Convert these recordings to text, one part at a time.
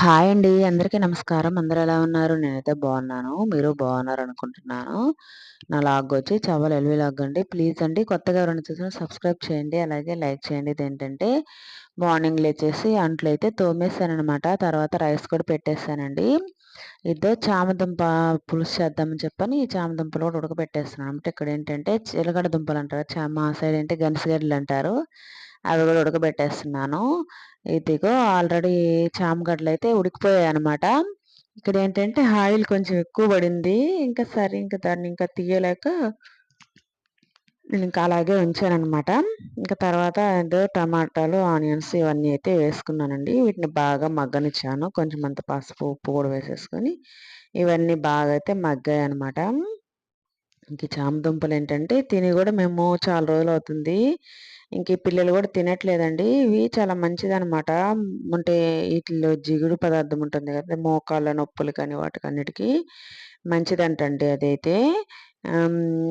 Hi అండి. అందరికీ నమస్కారం. అందరూ ఎలా ఉన్నారు? నేనైతే బాగున్నాను. మీరు బాగున్నారు అనుకుంటున్నాను. నా లాగ్ వచ్చి చవల్ ఎల్వి లాగ్ అండి. ప్లీజ్ అండి కొత్తగా ఎవరైనా చూసినా సబ్స్క్రైబ్ చేయండి. అలాగే లైక్ చేయండి. ఏంటంటే మార్నింగ్ లేచేసి అంట్లయితే తోమేసానమాట తర్వాత రైస్ కూడా పెట్టేసానండి. ఇదో చామదుంప పులుసు చేద్దామని చెప్పని ఈ చామదుంపలు కూడా ఉడకబెట్టేస్తున్నాను. అంటే ఇక్కడ ఏంటంటే చిలకడ దుంపలు అంటారు. చా మా సైడ్ ఏంటి గనిసగడ్డలు అంటారు. అవి కూడా ఉడకబెట్టేస్తున్నాను. ఇదిగో ఆల్రెడీ చామగడ్డలు అయితే ఉడికిపోయాయి అనమాట. ఇక్కడ ఏంటంటే ఆయిల్ కొంచెం ఎక్కువ పడింది. ఇంకా సరే ఇంకా దాన్ని ఇంకా తీయలేక నేను ఇంకా అలాగే ఉంచానమాట ఇంకా తర్వాత ఏదో టమాటాలు, ఆనియన్స్ ఇవన్నీ అయితే వేసుకున్నానండి. వీటిని బాగా మగ్గనిచ్చాను. కొంచెం అంత పసుపు, ఉప్పు కూడా వేసేసుకొని ఇవన్నీ బాగా అయితే మగ్గాయి అనమాట. ఇంక చామదుంపలు ఏంటంటే తిని కూడా మేము చాలా రోజులు అవుతుంది. ఇంక ఈ పిల్లలు కూడా తినట్లేదండి. ఇవి చాలా మంచిదనమాట. అంటే వీటిలో జిగుడు పదార్థం ఉంటుంది కదా! మోకాళ్ళ నొప్పులు కానీ వాటికన్నిటికి మంచిదంటండి అదైతే.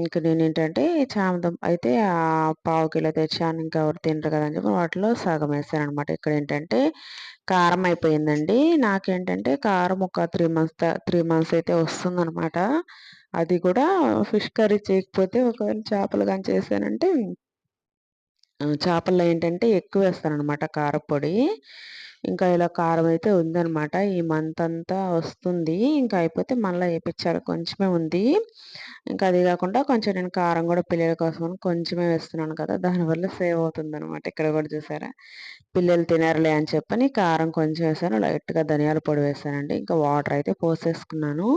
ఇంక నేనేంటంటే చామదుంప అయితే పావు కిలో తెచ్చాను. ఇంకా ఎవరు తినరు కదా అని చెప్పి వాటిలో సగం వేసాననమాట. ఇక్కడ ఏంటంటే కారం అయిపోయిందండి. నాకేంటంటే కారం ఒక త్రీ మంత్స్ త్రీ మంత్స్ అయితే వస్తుందనమాట. అది కూడా ఫిష్ కర్రీ చేయకపోతే ఒకవేళ చేపలు కానీ చేశానంటే చేపల్లో ఏంటంటే ఎక్కువ వేస్తాననమాట కారపొడి. ఇంకా ఇలా కారం అయితే ఉందనమాట. ఈ మంత్ అంతా వస్తుంది. ఇంకా అయిపోతే మళ్ళీ వేయించారు కొంచెమే ఉంది. ఇంకా అది కాకుండా కొంచెం నేను కారం కూడా పిల్లల కోసం కొంచెమే వేస్తున్నాను కదా! దానివల్ల సేవ్ అవుతుందనమాట. ఇక్కడ కూడా చూసారా? పిల్లలు తినరులే అని చెప్పని కారం కొంచెం వేసాను. లైట్‌గా ధనియాల పొడి వేసానండి. ఇంకా వాటర్ అయితే పోసేసుకున్నాను.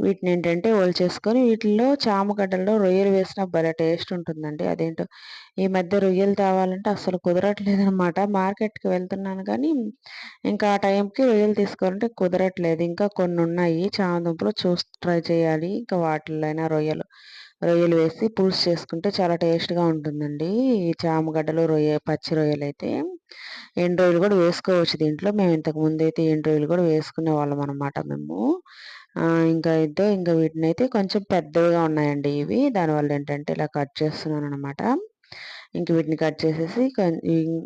వీటిని ఏంటంటే ఒలిచేసుకొని వీటిల్లో చామగడ్డల్లో రొయ్యలు వేసిన భలే టేస్ట్ ఉంటుందండి. అదేంటో ఈ మధ్య రొయ్యలు తేవాలంటే అస్సలు కుదరట్లేదనమాట. మార్కెట్‌కి వెళ్తున్నాను కానీ ఇంకా ఆ టైంకి రొయ్యలు తీసుకోవాలంటే కుదరట్లేదు. ఇంకా కొన్ని ఉన్నాయి చామ దుంపలు చూసి ట్రై చేయాలి. ఇంకా వాటిల్లో అయినా రొయ్యలు రొయ్యలు వేసి పులుసు చేసుకుంటే చాలా టేస్ట్‌గా ఉంటుందండి. ఈ చామగడ్డలు, రొయ్య పచ్చి రొయ్యలైతే. ఎండు రొయ్యలు కూడా వేసుకోవచ్చు దీంట్లో. మేము ఇంతకు ముందైతే ఎండు రొయ్యలు కూడా వేసుకునే వాళ్ళం అనమాట మేము. ఇంకా ఇద్దో ఇంకా వీటినైతే కొంచెం పెద్దవిగా ఉన్నాయండి ఇవి. దానివల్ల ఏంటంటే ఇలా కట్ చేస్తున్నాను అనమాట. ఇంక వీటిని కట్ చేసేసి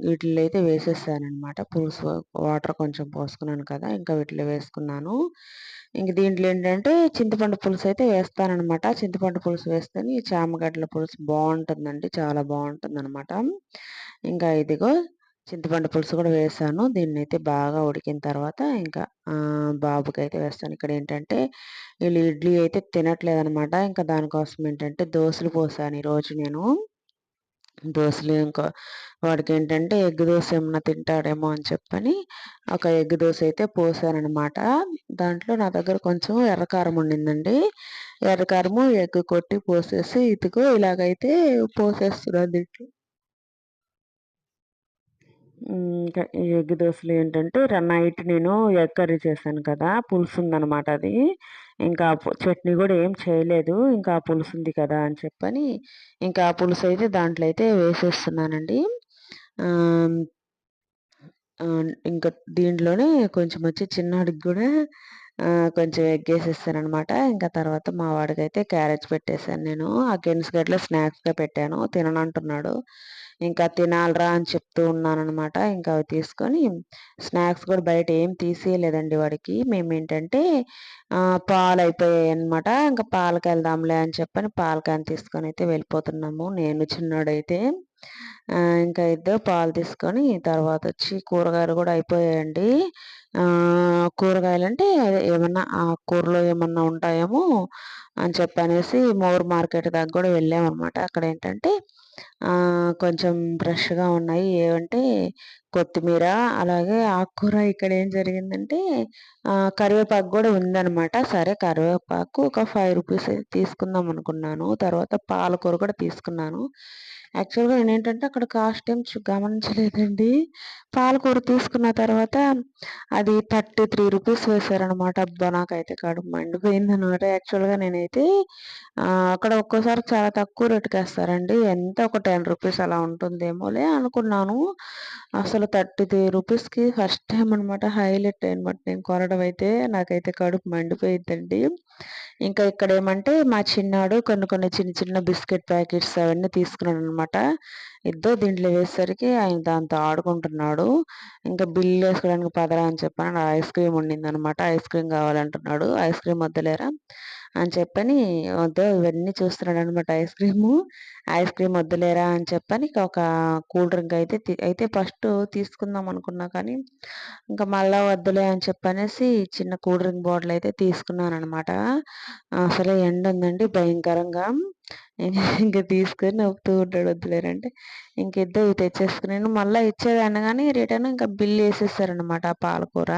వీటిలో అయితే వేసేసాననమాట. పులుసు వాటర్ కొంచెం పోసుకున్నాను కదా! ఇంకా వీటిలో వేసుకున్నాను. ఇంక దీంట్లో ఏంటంటే చింతపండు పులుసు అయితే వేస్తాననమాట. చింతపండు పులుసు వేస్తేనే ఈ చామగడ్డల పులుసు బాగుంటుందండి. చాలా బాగుంటుందనమాట. ఇంకా ఇదిగో చింతపండు పులుసు కూడా వేసాను. దీన్నైతే బాగా ఉడికిన తర్వాత ఇంకా బాబుకైతే వేస్తాను. ఇక్కడ ఏంటంటే వీళ్ళు ఇడ్లీ అయితే తినట్లేదనమాట. ఇంకా దానికోసం ఏంటంటే దోశలు పోసాను ఈరోజు నేను. దోశలు ఇంకా వాడికి ఏంటంటే ఎగ్ దోశ ఏమన్నా తింటాడేమో అని చెప్పని ఒక ఎగ్ దోశ అయితే పోసానమాట దాంట్లో నా దగ్గర కొంచెం ఎర్రకారం ఉండిందండి. ఎర్రకారము ఎగ్ కొట్టి పోసేసి ఇదిగో ఇలాగైతే పోసేస్తున్నాను దీంట్లో. ఇంకా ఈ ఎగ్ దోశలు ఏంటంటే నైట్ నేను ఎగ్ కర్రీ చేశాను కదా! పులుసు ఉందనమాట అది. ఇంకా చట్నీ కూడా ఏం చేయలేదు. ఇంకా పులుసు ఉంది కదా అని చెప్పని ఇంకా ఆ పులుసు అయితే దాంట్లో అయితే వేసేస్తున్నానండి. ఇంకా దీంట్లోనే కొంచెం వచ్చి చిన్నాడికి కూడా కొంచెం ఎగ్గేసేసాననమాట. ఇంకా తర్వాత మా వాడికైతే క్యారేజ్ పెట్టేశాను నేను. ఆ గెనుసుగడ్డలో స్నాక్స్‌గా పెట్టాను. తిననంటున్నాడు. ఇంకా తినాలిరా అని చెప్తూ ఉన్నాననమాట. ఇంకా అవి తీసుకొని స్నాక్స్ కూడా బయట ఏం తీసేయలేదండి వాడికి. మేమేంటంటే పాలు అయిపోయాయనమాట. ఇంకా పాలకెళ్దాంలే అని చెప్పని పాలకాయని తీసుకొని అయితే వెళ్ళిపోతున్నాము. నేను చిన్నోడైతే. ఇంకా ఇద్దరు పాలు తీసుకొని తర్వాత వచ్చి కూరగాయలు కూడా అయిపోయాయండి. కూరగాయలు అంటే ఏమన్నా ఆకుకూరలు ఏమన్నా ఉంటాయేమో అని చెప్పనేసి మోర్ మార్కెట్ దాకా కూడా వెళ్ళామన్నమాట అక్కడ ఏంటంటే కొంచెం ఫ్రెష్‌గా ఉన్నాయి. ఏమంటే కొత్తిమీర అలాగే ఆకుకూర ఇక్కడ ఏం జరిగిందంటే కరివేపాకు కూడా ఉందనమాట. సరే కరివేపాకు ఒక ఫైవ్ రూపీస్ తీసుకుందాం అనుకున్నాను. తర్వాత పాలకూర కూడా తీసుకున్నాను. యాక్చువల్‌గా నేను ఏంటంటే అక్కడ కాస్ట్ ఏం గమనించలేదండి. పాలకూర తీసుకున్న తర్వాత అది థర్టీ త్రీ రూపీస్ వేశారనమాట. అబ్బా! నాకైతే కడుపు మండిపోయిందనమాట. యాక్చువల్‌గా నేనైతే అక్కడ ఒక్కోసారి చాలా తక్కువ రేటుకేస్తారండి. ఎంత ఒక టెన్ రూపీస్ అలా ఉంటుందేమోలే అనుకున్నాను. అసలు థర్టీ త్రీ రూపీస్‌కి ఫస్ట్ టైం అనమాట హైలైట్ అనమాట నేను కొనడం అయితే. నాకైతే కడుపు మండిపోయిందండి ఇంకా ఇక్కడ ఏమంటే మా చిన్నాడు కొన్ని కొన్ని చిన్న చిన్న బిస్కెట్ ప్యాకెట్స్ అవన్నీ తీసుకున్నాడనమాట. అనమాట ఇద్దరు దీంట్లో వేసేసరికి ఆయన దాంతో ఆడుకుంటున్నాడు. ఇంకా బిల్లు వేసుకోవడానికి పదరా అని చెప్పాను. ఐస్ క్రీమ్ ఉండిందనమాట ఐస్ క్రీమ్ కావాలంటున్నాడు. ఐస్ క్రీమ్ వద్దలేరా? అని చెప్పని వద్దు ఇవన్నీ చూస్తున్నాడు అనమాట ఐస్ క్రీము. ఐస్ క్రీమ్ వద్దులేరా అని చెప్పని ఒక కూల్ డ్రింక్ అయితే అయితే ఫస్ట్ తీసుకుందాం అనుకున్నా కానీ ఇంకా మళ్ళా వద్దులే అని చెప్పనేసి చిన్న కూల్ డ్రింక్ బాటిల్ అయితే తీసుకున్నాను అనమాట అసలు ఎండ ఉందండి భయంకరంగా. ఇంకా తీసుకొని నవ్వుతూ ఉంటాడు వద్దులేరంటే ఇంక తెచ్చేసుకుని తెచ్చేసుకున్నాను మళ్ళీ ఇచ్చేదాన్ని కానీ రిటర్న్ ఇంకా బిల్ వేసేసారనమాట పాలకూర.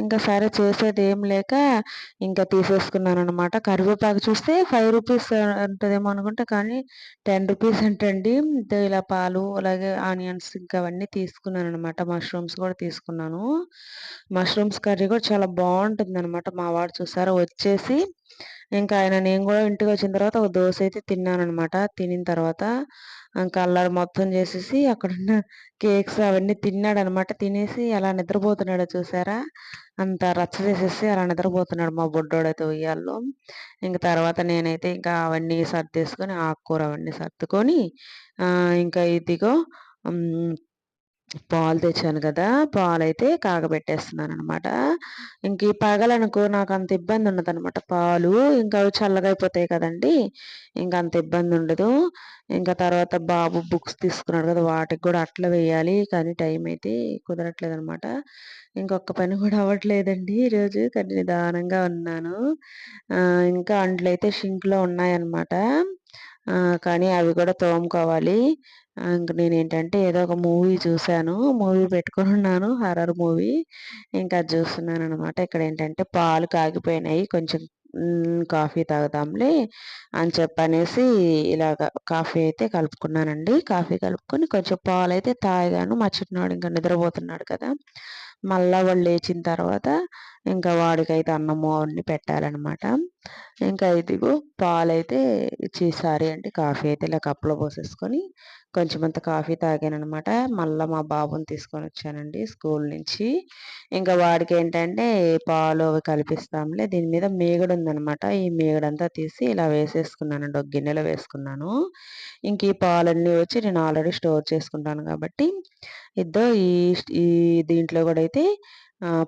ఇంకా సరే చేసేది ఏం లేక ఇంకా తీసేసుకున్నాను అనమాట కరివేపాకు చూస్తే ఫైవ్ రూపీస్ ఉంటుందేమో అనుకుంటే కానీ టెన్ రూపీస్ అంటండి. ఇలా పాలు అలాగే ఆనియన్స్ ఇంకా అవన్నీ తీసుకున్నాను అనమాట మష్రూమ్స్ కూడా తీసుకున్నాను. మష్రూమ్స్ కర్రీ కూడా చాలా బాగుంటుంది అనమాట మా వాడు చూసారా? వచ్చేసి ఇంకా ఆయన నేను కూడా ఇంటికి వచ్చిన తర్వాత ఒక దోశ అయితే తిన్నానమాట తినిన తర్వాత ఇంకా అల్లరి మొత్తం చేసేసి అక్కడున్న కేక్స్ అవన్నీ తిన్నాడు అనమాట తినేసి అలా నిద్రపోతున్నాడు చూసారా? అంత రచ్చ చేసేసి అలా నిద్రపోతున్నాడు మా బొడ్డోడైతే ఉయ్యాల్లో. ఇంక తర్వాత నేనైతే ఇంకా అవన్నీ సర్దేసుకొని ఆకుకూర అవన్నీ సర్దుకొని ఇంకా ఇదిగో పాలు తెచ్చాను కదా పాలైతే కాగబెట్టేస్తున్నాను అనమాట ఇంక ఈ పగలనుకో నాకు అంత ఇబ్బంది ఉండదు అనమాట పాలు. ఇంకా అవి చల్లగా అయిపోతాయి కదండి ఇంకా అంత ఇబ్బంది ఉండదు. ఇంకా తర్వాత బాబు బుక్స్ తీసుకున్నాడు కదా వాటికి కూడా అట్లా వేయాలి కానీ టైం అయితే కుదరట్లేదు అనమాట ఇంకొక పని కూడా అవ్వట్లేదండి ఈరోజు కానీ నిదానంగా ఉన్నాను. ఇంకా అంట్లు అయితే షింక్లో ఉన్నాయన్నమాట. కానీ అవి కూడా తోముకోవాలి. ఇంక నేను ఏంటంటే ఏదో ఒక మూవీ చూశాను మూవీ పెట్టుకుని ఉన్నాను హర్రర్ మూవీ. ఇంకా అది చూస్తున్నాను అనమాట ఇక్కడ ఏంటంటే పాలు కాగిపోయినాయి కొంచెం కాఫీ తాగుదాంలే అని చెప్పనేసి ఇలాగ కాఫీ అయితే కలుపుకున్నానండి. కాఫీ కలుపుకొని కొంచెం పాలు అయితే తాగాను. మా చిన్నవాడు ఇంకా నిద్రపోతున్నాడు కదా. మళ్ళా వాళ్ళు లేచిన తర్వాత ఇంకా వాడికైతే అన్నము అవన్నీ పెట్టాలన్నమాట. ఇంకా ఇదిగో పాలైతే ఇచ్చి సారీ అంటే కాఫీ అయితే ఇలా కప్పులో పోసేసుకొని కొంచెం అంత కాఫీ తాగానమాట మళ్ళీ మా బాబుని తీసుకొని వచ్చానండి స్కూల్ నుంచి. ఇంకా వాడికి ఏంటంటే పాలు అవి కలిపిస్తాంలే దీని మీద మేగడు ఉందనమాట ఈ మేగడంతా తీసి ఇలా వేసేసుకున్నానండి ఒక గిన్నెలో వేసుకున్నాను. ఇంక ఈ పాలన్నీ వచ్చి నేను ఆల్రెడీ స్టోర్ చేసుకుంటాను కాబట్టి ఇద్దరు ఈ ఈ దీంట్లో కూడా అయితే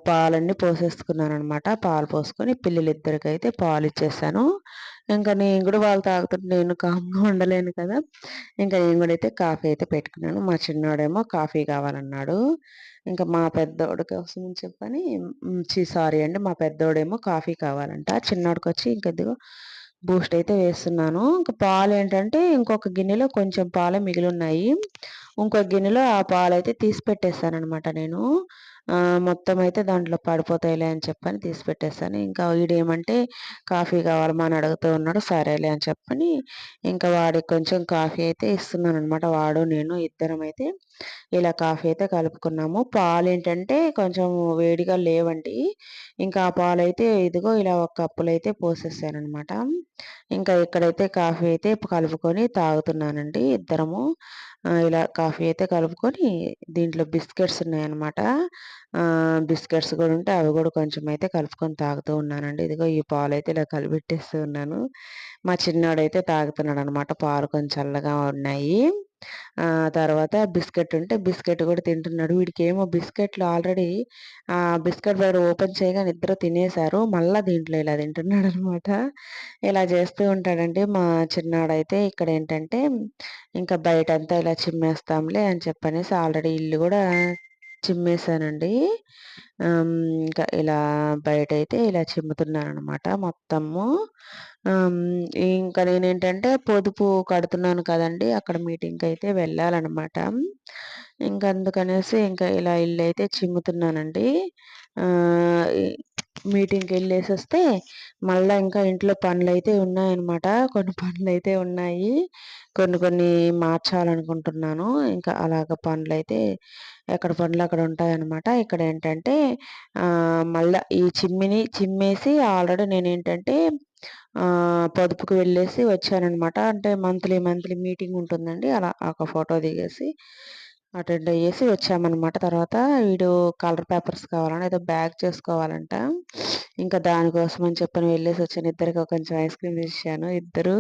పాలన్నీ పోసేసుకున్నాను అనమాట పాలు పోసుకొని పిల్లలు ఇద్దరికైతే పాలు ఇచ్చేసాను ఇంకా నేను కూడా వాళ్ళు తాగుతుంటే నేను కామ్గా ఉండలేను కదా. ఇంకా నేను కూడా అయితే కాఫీ అయితే పెట్టుకున్నాను. మా చిన్నోడేమో కాఫీ కావాలన్నాడు. ఇంకా మా పెద్దోడి కోసం చెప్పని సారీ అండి మా పెద్దోడేమో కాఫీ కావాలంట. చిన్నోడికి వచ్చి ఇంకా ఇదిగో బూస్ట్ అయితే వేస్తున్నాను. ఇంకా పాలు ఏంటంటే ఇంకొక గిన్నెలో కొంచెం పాలే మిగిలి ఉన్నాయి ఇంకొక గిన్నెలో ఆ పాలు అయితే తీసి పెట్టేస్తాను అనమాట నేను. మొత్తం అయితే దాంట్లో పడిపోతాయిలే అని చెప్పని తీసి పెట్టేస్తాను ఇంకా వీడేమంటే కాఫీ కావాలి అని అడుగుతూ ఉన్నాడు. సరేలే అని చెప్పని ఇంకా వాడికి కొంచెం కాఫీ అయితే ఇస్తున్నాను అనమాట వాడు నేను ఇద్దరం అయితే ఇలా కాఫీ అయితే కలుపుకున్నాము. పాలు ఏంటంటే కొంచెం వేడిగా లేవండి. ఇంకా ఆ పాలు అయితే ఇదిగో ఇలా ఒక కప్పులు అయితే పోసేసాను అనమాట ఇంకా ఇక్కడైతే కాఫీ అయితే కలుపుకొని తాగుతున్నానండి ఇద్దరము. ఇలా కాఫీ అయితే కలుపుకొని దీంట్లో బిస్కెట్స్ ఉన్నాయన్నమాట. బిస్కెట్స్ కూడా ఉంటే అవి కూడా కొంచెం అయితే కలుపుకొని తాగుతూ ఉన్నానండి. ఇదిగో ఈ పాలు అయితే ఇలా కలిపెట్టేస్తూ ఉన్నాను. మా చిన్నోడైతే తాగుతున్నాడు అనమాట పాలు కొంచెం చల్లగా ఉన్నాయి. తర్వాత బిస్కెట్ ఉంటే బిస్కెట్ కూడా తింటున్నాడు. వీడికి ఏమో బిస్కెట్లు ఆల్రెడీ ఆ బిస్కెట్ బయట ఓపెన్ చేయగానే ఇద్దరు తినేశారు. మళ్ళీ దీంట్లో ఇలా తింటున్నాడు అనమాట ఇలా చేస్తూ ఉంటాడండి మా చిన్నాడైతే ఇక్కడ ఏంటంటే ఇంకా బయట అంతా ఇలా చిమ్మేస్తాంలే అని చెప్పనేసి ఆల్రెడీ ఇల్లు కూడా చిమ్మేశానండి. ఇంకా ఇలా బయట అయితే ఇలా చిమ్ముతున్నాను అనమాట మొత్తము. ఇంకా నేనేంటంటే పొదుపు కడుతున్నాను కదండి. అక్కడ మీటింగ్కి అయితే వెళ్ళాలన్నమాట. ఇంకా అందుకనేసి ఇంకా ఇలా ఇల్లు అయితే చిమ్ముతున్నానండి. మీటింగ్కి వెళ్ళేసి వస్తే మళ్ళీ ఇంకా ఇంట్లో పనులు అయితే ఉన్నాయన్నమాట. కొన్ని పనులు అయితే ఉన్నాయి. కొన్ని కొన్ని మార్చాలనుకుంటున్నాను. ఇంకా అలాగ పనులు అయితే ఎక్కడ పనులు అక్కడ ఉంటాయన్నమాట. ఇక్కడ ఏంటంటే మళ్ళీ ఈ చిమ్మిని చిమ్మేసి ఆల్రెడీ నేను ఏంటంటే పొదుపుకి వెళ్ళేసి వచ్చానమాట అంటే మంత్లీ మంత్లీ మీటింగ్ ఉంటుందండి. అలా ఒక ఫోటో దిగేసి అటెండ్ అయ్యేసి వచ్చామన్నమాట. తర్వాత వీడు కలర్ పేపర్స్ కావాలని ఏదో బ్యాగ్ చేసుకోవాలంట. ఇంకా దానికోసం అని చెప్పని వెళ్ళేసి వచ్చాను. ఇద్దరికి కొంచెం ఐస్ క్రీమ్ ఇచ్చాను ఇద్దరు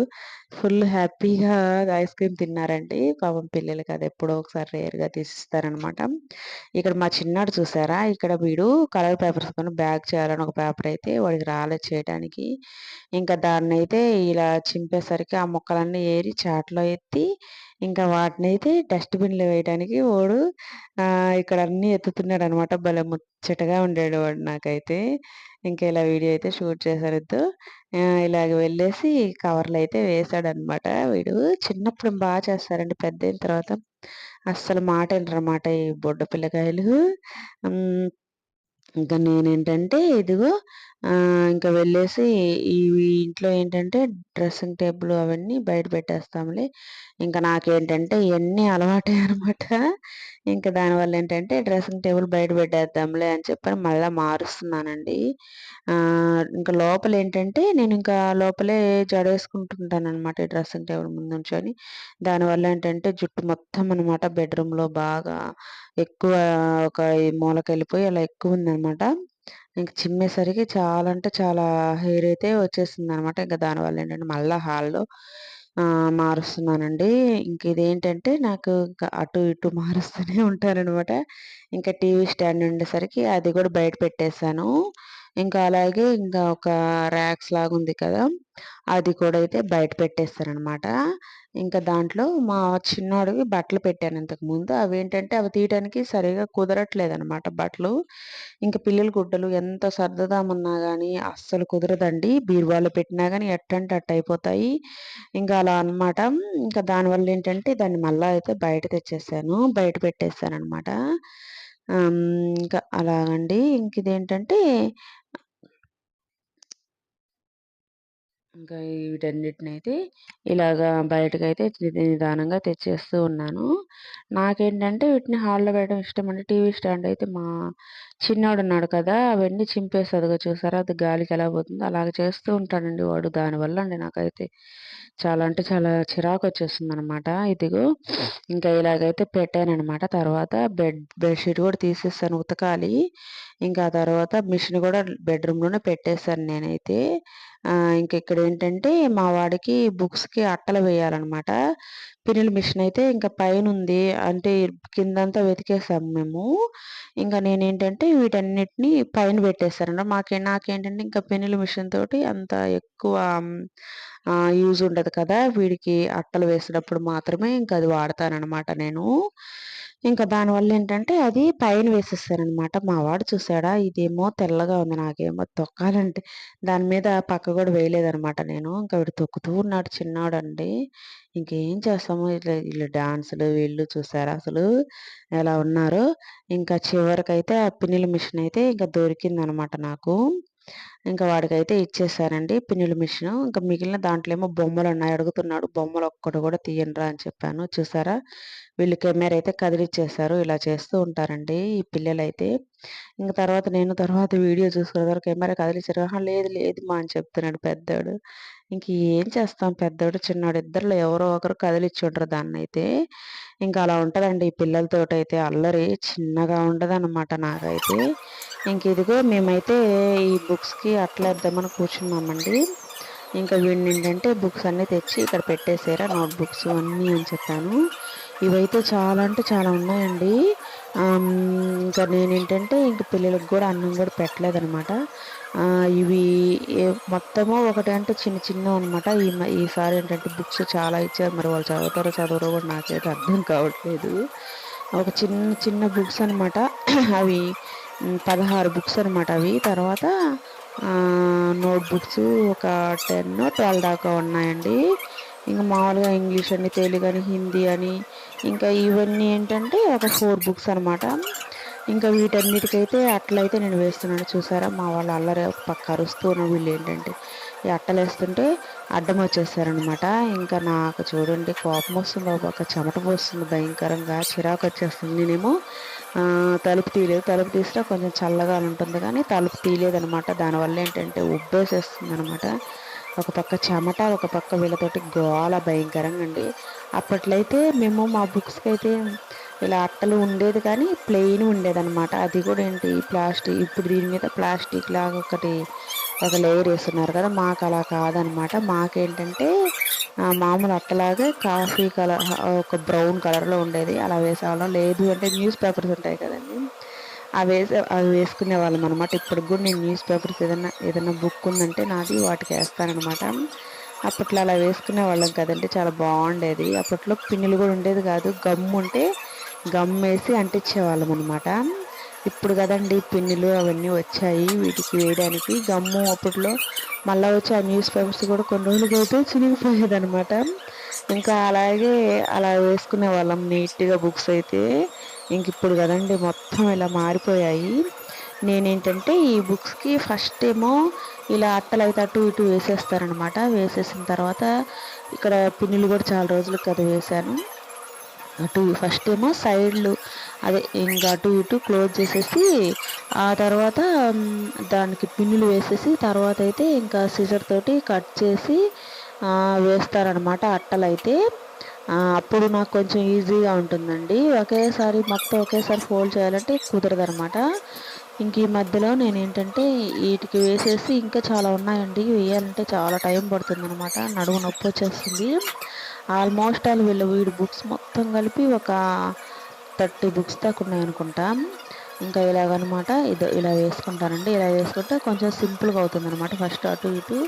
ఫుల్ హ్యాపీగా ఐస్ క్రీమ్ తిన్నారండి. పాపం పిల్లలకి అది ఎప్పుడో ఒకసారి రేర్గా తీసిస్తారనమాట ఇక్కడ మా చిన్నాడు చూసారా? ఇక్కడ వీడు కలర్ పేపర్స్ కొని బ్యాగ్ చేయాలని ఒక పేపర్ అయితే వాడికి రాలేదు చేయడానికి ఇంకా దాన్ని అయితే ఇలా చింపేసరికి ఆ మొక్కలన్నీ ఏరి చాట్లో ఎత్తి ఇంకా వాటినైతే డస్ట్‌బిన్‌లో వేయడానికి వాడు ఇక్కడ అన్నీ ఎత్తుతున్నాడు అనమాట భలే ముచ్చటగా ఉండేడు వాడు నాకైతే. ఇంకా ఇలా వీడియో అయితే షూట్ చేశారు ఇలాగ వెళ్ళేసి కవర్లు అయితే వేశాడనమాట వీడు. చిన్నప్పుడు బాగా చేస్తారండి. పెద్దయిన తర్వాత అస్సలు మాట వినరనమాట ఈ బుడ్డ పిల్లకాయలు. ఇంకా నేనేంటంటే ఇదిగో ఇంకా వెళ్ళేసి ఈ ఇంట్లో ఏంటంటే డ్రెస్సింగ్ టేబుల్ అవన్నీ బయట పెట్టేస్తాంలే. ఇంకా నాకేంటంటే ఇవన్నీ అలవాటే అనమాట. ఇంకా దానివల్ల ఏంటంటే డ్రెస్సింగ్ టేబుల్ బయట పెట్టేద్దాంలే అని చెప్పని మళ్ళీ మారుస్తున్నానండి. ఇంకా లోపల ఏంటంటే నేను ఇంకా లోపలే జడేసుకుంటుంటాననమాట ఈ డ్రెస్సింగ్ టేబుల్ ముందు నుంచొని. దానివల్ల ఏంటంటే జుట్టు మొత్తం అనమాట బెడ్‌రూమ్‌లో బాగా ఎక్కువ ఒక మూలకెళ్ళిపోయి అలా ఎక్కువ ఉందనమాట. ఇంక చిమ్మేసరికి చాలా అంటే చాలా హెయిర్ అయితే వచ్చేసిందనమాట. ఇంకా దానివల్ల ఏంటంటే మళ్ళీ హాల్‌లో మారుస్తున్నానండి. ఇంక ఇదేంటంటే నాకు ఇంకా అటు ఇటు మారుస్తూనే ఉంటానన్నమాట ఇంకా టీవీ స్టాండ్ ఉండేసరికి అది కూడా బయట పెట్టేసాను. ఇంకా అలాగే ఇంకా ఒక ర్యాక్స్ లాగా ఉంది కదా! అది కూడా అయితే బయట పెట్టేస్తారనమాట ఇంకా దాంట్లో మా చిన్నోడివి బట్టలు పెట్టాను ఇంతకుముందు. ఏంటంటే అవి తీయటానికి సరిగ్గా కుదరట్లేదనమాట బట్టలు. ఇంకా పిల్లల గుడ్డలు ఎంత సర్దుదామన్నా కానీ అస్సలు కుదరదండి. బీరువాలో పెట్టినా కానీ ఎట్టంటే అట్ట అయిపోతాయి. ఇంకా అలా అనమాట. ఇంకా దానివల్ల ఏంటంటే దాన్ని మళ్ళీ అయితే బయట తెచ్చేసాను. బయట పెట్టేసాననమాట. ఇంకా అలాగండి. ఇంక ఇదేంటంటే ఇంకా వీటన్నిటిని అయితే ఇలాగా బయటకైతే నిదానంగా తెచ్చేస్తూ ఉన్నాను. నాకేంటంటే వీటిని హాల్‌లో పెట్టడం ఇష్టం అంటే టీవీ స్టాండ్ అయితే మా చిన్నోడున్నాడు కదా! అవన్నీ చింపేస్తుంది చూసారా అది గాలికి ఎలా పోతుందో అలాగ చేస్తూ ఉంటాడండి వాడు. దానివల్ల అండి నాకైతే చాలా అంటే చాలా చిరాకు వచ్చేస్తుంది అనమాట ఇదిగో ఇంకా ఇలాగైతే పెట్టాననమాట. తర్వాత బెడ్ బెడ్‌షీట్ కూడా తీసేసాను ఉతకాలి. ఇంకా తర్వాత మిషన్ కూడా బెడ్‌రూమ్‌లోనే పెట్టేశాను నేనైతే. ఇంక ఇక్కడ ఏంటంటే మా వాడికి బుక్స్‌కి అట్టలు వేయాలనమాట. పిన్నుల మిషన్ అయితే ఇంకా పైనుంది. అంటే కిందంతా వెతికేసాము మేము. ఇంకా నేనేంటంటే వీటన్నిటిని పైన పెట్టేసాను. మాకే నాకేంటంటే ఇంకా పెన్నుల మిషన్ తోటి అంత ఎక్కువ యూజ్ ఉండదు కదా! వీడికి అట్టలు వేసినప్పుడు మాత్రమే ఇంకా అది వాడతాననమాట నేను. ఇంకా దానివల్ల ఏంటంటే అది పైన వేసేసాననమాట. మా వాడు చూసాడా ఇదేమో తెల్లగా ఉంది. నాకేమో తొక్కాలంటే దాని మీద పక్క కూడా వేయలేదనమాట నేను. ఇంకా వీడు తొక్కుతూ ఉన్నాడు చిన్నాడండి ఇంకేం చేస్తాము ఇట్లా వీళ్ళు డాన్సులు వీళ్ళు చూసారు అసలు ఎలా ఉన్నారు ఇంకా చివరికైతే ఆ పిన్నుల మిషన్ అయితే ఇంకా దొరికిందనమాట నాకు. ఇంకా వాడికైతే ఇచ్చేసానండి పిన్నుల మిషన్ ఇంకా మిగిలిన దాంట్లో ఏమో బొమ్మలు ఉన్నాయి అడుగుతున్నాడు. బొమ్మలు ఒక్కటి కూడా తీయండిరా అని చెప్పాను. చూసారా వీళ్ళు కెమెరా అయితే కదిలిచ్చేసారు. ఇలా చేస్తూ ఉంటారండి ఈ పిల్లలైతే. ఇంక తర్వాత నేను తర్వాత వీడియో చూసుకున్న తర్వాత కెమెరా కదిలిచ్చారు. లేదు లేదు మా అని చెప్తున్నాడు పెద్దాడు ఇంక ఏం చేస్తాం పెద్దోడు, చిన్నోడు ఇద్దరిలో ఎవరో ఒకరు కదిలిచ్చుంటారు దాన్నైతే. ఇంకా అలా ఉంటుందండి ఈ పిల్లలతోటైతే అల్లరి. చిన్నగా ఉండదనమాట నాకైతే. ఇంక ఇదిగో మేమైతే ఈ బుక్స్‌కి అట్లా ఇద్దామని కూర్చున్నామండి. ఇంకా వీడినేంటంటే బుక్స్ అన్నీ తెచ్చి ఇక్కడ పెట్టేశారా నోట్ బుక్స్ అన్నీ అని చెప్పాను. ఇవైతే చాలా అంటే చాలా ఉన్నాయండి. ఇంకా నేనేంటంటే ఇంక పిల్లలకి కూడా అన్నం కూడా పెట్టలేదనమాట. ఇవి మొత్తము ఒకటి అంటే చిన్న అనమాట ఈ ఈసారి ఏంటంటే బుక్స్ చాలా ఇచ్చారు. మరి వాళ్ళు చదువుతారో చదవరో కూడా నాకైతే అర్థం కావట్లేదు. ఒక చిన్న చిన్న బుక్స్ అనమాట. అవి పదహారు బుక్స్ అనమాట అవి. తర్వాత నోట్ బుక్స్ ఒక టెన్ ట్వెల్వ్ దాకా ఉన్నాయండి. ఇంకా మామూలుగా ఇంగ్లీష్ అని తెలుగు అని హిందీ అని ఇంకా ఇవన్నీ ఏంటంటే ఒక ఫోర్ బుక్స్ అనమాట ఇంకా వీటన్నిటికైతే అట్లయితే నేను వేస్తున్నాను. చూసారా? మా వాళ్ళు అల్లరి పక్క అరుస్తూ వీళ్ళు ఏంటంటే ఈ అట్టలు వేస్తుంటే అడ్డం వచ్చేస్తారనమాట ఇంకా నాకు చూడండి కోపం వస్తుంది ఒక పక్క చెమట పోస్తుంది భయంకరంగా చిరాకు వచ్చేస్తుంది. నేనేమో తలుపు తీయలేదు. తలుపు తీస్తే కొంచెం చల్లగా ఉంటుంది కానీ తలుపు తీయలేదనమాట దానివల్ల ఏంటంటే ఉబ్బేసేస్తుంది అనమాట ఒక పక్క చెమట ఒక పక్క వీళ్ళతోటి గోళ భయంకరంగా అండి. అప్పట్లో అయితే మేము మా బుక్స్కి అయితే ఇలా అట్టలు ఉండేది కానీ ప్లెయిన్ ఉండేదన్నమాట. అది కూడా ఏంటి ప్లాస్టిక్ ఇప్పుడు దీని మీద ప్లాస్టిక్ లాగా ఒకటి ఒక లేయర్ వేస్తున్నారు కదా మాకు అలా కాదనమాట మాకేంటంటే మామూలు అట్టలాగే కాఫీ కలర్ ఒక బ్రౌన్ కలర్లో ఉండేది. అలా వేసేవాళ్ళం. లేదు అంటే న్యూస్ పేపర్స్ ఉంటాయి కదండి. అవి వేసే అవి వేసుకునే వాళ్ళం అనమాట ఇప్పటికి కూడా నేను న్యూస్ పేపర్స్ ఏదైనా ఏదైనా బుక్ ఉందంటే నాది వాటికి వేస్తానమాట అప్పట్లో అలా వేసుకునే వాళ్ళం కదండి చాలా బాగుండేది. అప్పట్లో పిన్నులు కూడా ఉండేది కాదు గమ్ ఉంటే గమ్ వేసి అంటించేవాళ్ళం అనమాట ఇప్పుడు కదండి పిన్నులు అవన్నీ వచ్చాయి వీటికి వేయడానికి గమ్ము అప్పట్లో మళ్ళీ వచ్చి ఆ న్యూస్ పేపర్స్ కూడా కొన్ని రోజులకి అయితే చినిగిపోయేది అనమాట ఇంకా అలాగే అలా వేసుకునే వాళ్ళం నీట్గా బుక్స్ అయితే. ఇంక ఇప్పుడు కదండి మొత్తం ఇలా మారిపోయాయి. నేనేంటంటే ఈ బుక్స్కి ఫస్ట్ ఏమో ఇలా అట్టలు అయితే అటు ఇటు వేసేస్తారనమాట వేసేసిన తర్వాత ఇక్కడ పిన్నులు కూడా చాలా రోజులకు కదా వేశాను. అటు ఫస్ట్ ఏమో సైడ్లు అదే ఇంకా అటు ఇటు క్లోజ్ చేసేసి ఆ తర్వాత దానికి పిన్నులు వేసేసి తర్వాత అయితే ఇంకా సిజర్ తోటి కట్ చేసి వేస్తారనమాట అట్టలు అయితే అప్పుడు నాకు కొంచెం ఈజీగా ఉంటుందండి. ఒకేసారి మొత్తం ఒకేసారి ఫోల్డ్ చేయాలంటే కుదరదు అనమాట ఇంక ఈ మధ్యలో నేను ఏంటంటే వీటికి వేసేసి ఇంకా చాలా ఉన్నాయండి. వేయాలంటే చాలా టైం పడుతుంది అనమాట నడుము నొప్పి వచ్చేస్తుంది. ఆల్మోస్ట్ ఆల్ వీళ్ళు వీడి బుక్స్ మొత్తం కలిపి ఒక థర్టీ బుక్స్ దాకా ఉన్నాయనుకుంటా. ఇంకా ఇలాగనమాట ఇది ఇలా వేసుకుంటానండి. ఇలా వేసుకుంటే కొంచెం సింపుల్గా అవుతుంది అనమాట ఫస్ట్ అటు ఇటు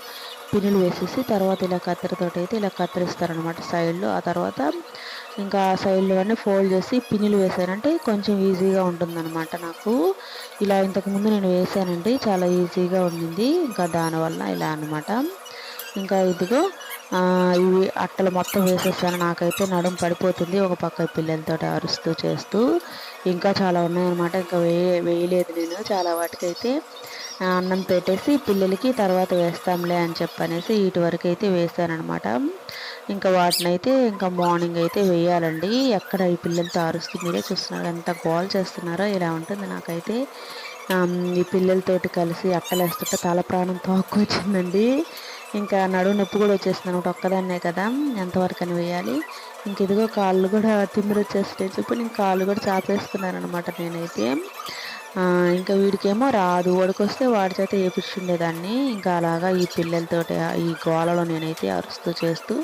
పిన్నులు వేసేసి తర్వాత ఇలా కత్తెరతోటి అయితే ఇలా కత్తిరిస్తారనమాట సైడ్లో. ఆ తర్వాత ఇంకా సైడ్లో అన్నీ ఫోల్డ్ చేసి పిన్నులు వేసానంటే కొంచెం ఈజీగా ఉంటుందన్నమాట నాకు. ఇలా ఇంతకుముందు నేను వేసానండి. చాలా ఈజీగా ఉండింది. ఇంకా దానివల్ల ఇలా అనమాట. ఇంకా ఇదిగో ఇవి అట్టలు మొత్తం వేసేసాను. నాకైతే నడుము పడిపోతుంది. ఒక పక్క పిల్లలతో అరుస్తూ చేస్తూ. ఇంకా చాలా ఉన్నాయన్నమాట. ఇంకా వేయ వేయలేదు నేను చాలా వాటికైతే. అన్నం పెట్టేసి పిల్లలకి తర్వాత వేస్తాంలే అని చెప్పనేసి వీటి వరకు అయితే వేసానమాట ఇంకా వాటిని అయితే ఇంకా మార్నింగ్ అయితే వేయాలండి. ఎక్కడ ఈ పిల్లలతో అరుస్తూ మీరే చూస్తున్నారు. ఎంత గోల్ చేస్తున్నారో ఇలా ఉంటుంది నాకైతే. ఈ పిల్లలతోటి కలిసి అట్టలేస్తుంటే తల ప్రాణం తోక్కొచ్చిందండి. ఇంకా నడువు నొప్పి కూడా వచ్చేస్తుంది అనమాట. ఒక్కదాన్నే కదా. ఎంతవరకు అని వేయాలి. ఇంక ఇదిగో కాళ్ళు కూడా తిమ్మిరి వచ్చేస్తే చెప్పి నేను కాళ్ళు కూడా చాపేసుకున్నాను అనమాట నేనైతే. ఇంకా వీడికేమో రాదు. వాడికొస్తే వాడి చేత వేపించుండేదాన్ని ఇంకా అలాగా ఈ పిల్లలతోటి ఈ గోలలో నేనైతే అరుస్తూ చేస్తూ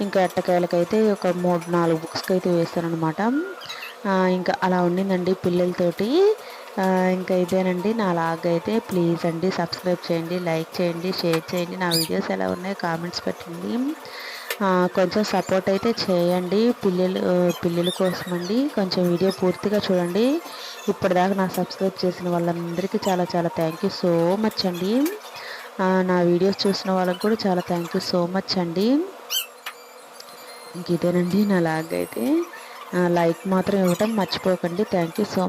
ఇంకా ఎట్టకాయలకైతే ఒక మూడు నాలుగు బుక్స్కి అయితే వేస్తాను అనమాట ఇంకా అలా ఉండిందండి పిల్లలతోటి. ఇంకా ఇదేనండి. నా లాగ్ అయితే ప్లీజ్ అండి సబ్స్క్రైబ్ చేయండి లైక్ చేయండి షేర్ చేయండి. నా వీడియోస్ ఎలా ఉన్నాయో కామెంట్స్ పెట్టండి. కొంచెం సపోర్ట్ అయితే చేయండి పిల్లలు పిల్లల కోసం అండి. కొంచెం వీడియో పూర్తిగా చూడండి. ఇప్పటిదాకా నా సబ్స్క్రైబ్ చేసిన వాళ్ళందరికీ చాలా చాలా థ్యాంక్ యూ సో మచ్ అండి. నా వీడియోస్ చూసిన వాళ్ళకి కూడా చాలా థ్యాంక్ యూ సో మచ్ అండి. ఇంక ఇదేనండి నా లాగ్ అయితే. లైక్ మాత్రం ఇవ్వటం మర్చిపోకండి. Thank you so